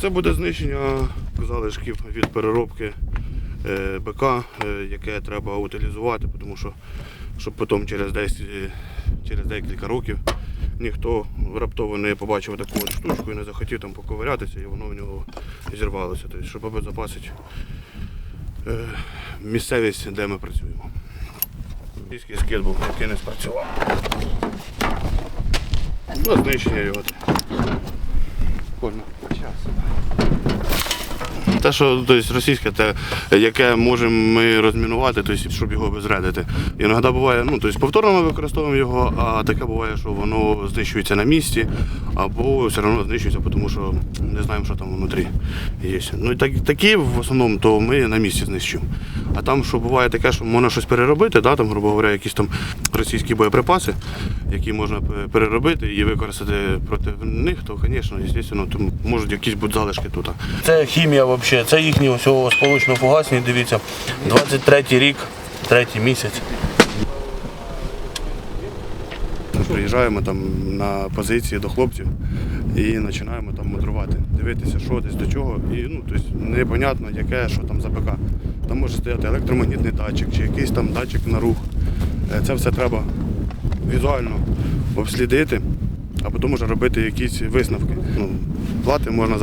Це буде знищення залишків від переробки е, БК, е, яке треба утилізувати, тому що щоб потім через 10, е, через декілька років ніхто раптово не побачив таку от штучку і не захотів там поковирятися, і воно в нього зірвалося. Тобто, щоб обезопасити місцевість, де ми працюємо. Російський скид був, який не спрацював. Ну, знищення його. Bye. Те, що тобто, російське, те, яке можемо ми розмінувати, тобто, щоб його обезредити. Іноді буває, ну, тобто, повторно ми використовуємо його, а таке буває, що воно знищується на місці, або все одно знищується, тому що не знаємо, що там внутрі є. Ну, так, такі в основному, то ми на місці знищуємо. А там, що буває таке, що можна щось переробити, да, там, грубо говоря, якісь там російські боєприпаси, які можна переробити і використати проти них, то, звісно, звісно, можуть якісь бути залишки тут. Це хімія взагалі, це їхні усього сполучно-фугасні, дивіться, 23 й рік, третій місяць. Приїжджаємо там на позиції до хлопців і починаємо там мудрувати, дивитися, що десь до чого. І ну, тобто, непонятно, яке, що там за БК. Там може стояти електромагнітний датчик чи якийсь там датчик на рух. Е, Це все треба візуально обслідити, а потім вже робити якісь висновки. Ну, плати можна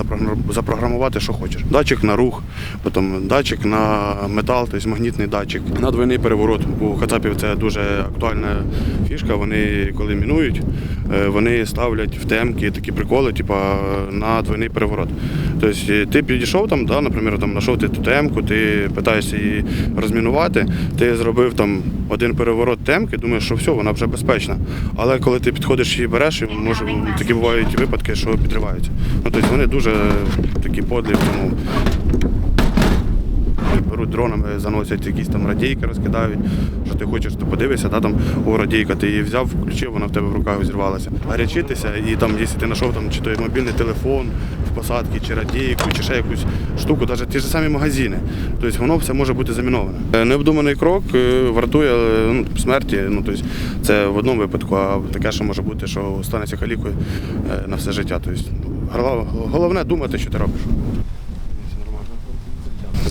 запрограмувати, що хочеш. Датчик на рух, потім датчик на метал, тобто магнітний датчик. На двойний переворот. У Кацапів це дуже актуальна фішка. Вони коли мінують, е, вони ставлять в темки такі приколи, типу, на двойний переворот. Тобто е, ти підійшов там, да, наприклад, там, знайшов ти ту темку, ти питаєшся її розмінувати, ти зробив там один переворот темки, думаєш, що все, вона вже безпечна. Але коли ти підходиш і береш, може такі бувають випадки, що підриваються. Ну, тобто вони дуже такі подлі в цьому. Беруть дронами, заносять якісь там радійки, розкидають, що ти хочеш, то подивишся, да, там, о, радійка, ти її взяв, включив, вона в тебе в руках зірвалася. Гарячитися, і там, якщо ти знайшов там, чи той мобільний телефон в посадці, чи радійку, чи ще якусь штуку, навіть ті ж самі магазини. Тобто воно все може бути заміноване. Е, Необдуманий крок е, вартує е, ну, смерті. Ну, тобто це в одному випадку, а таке, що може бути, що станеться калікою е, на все життя. Тобто, головне думати, що ти робиш.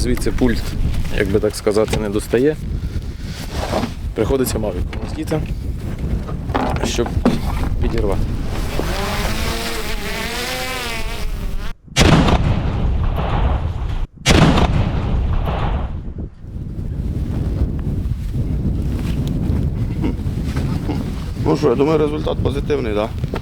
Звідси пульт, як би так сказати, не достає. Приходиться мавіком летіти, щоб підірвати. Ну що, я думаю, результат позитивний, так? Да?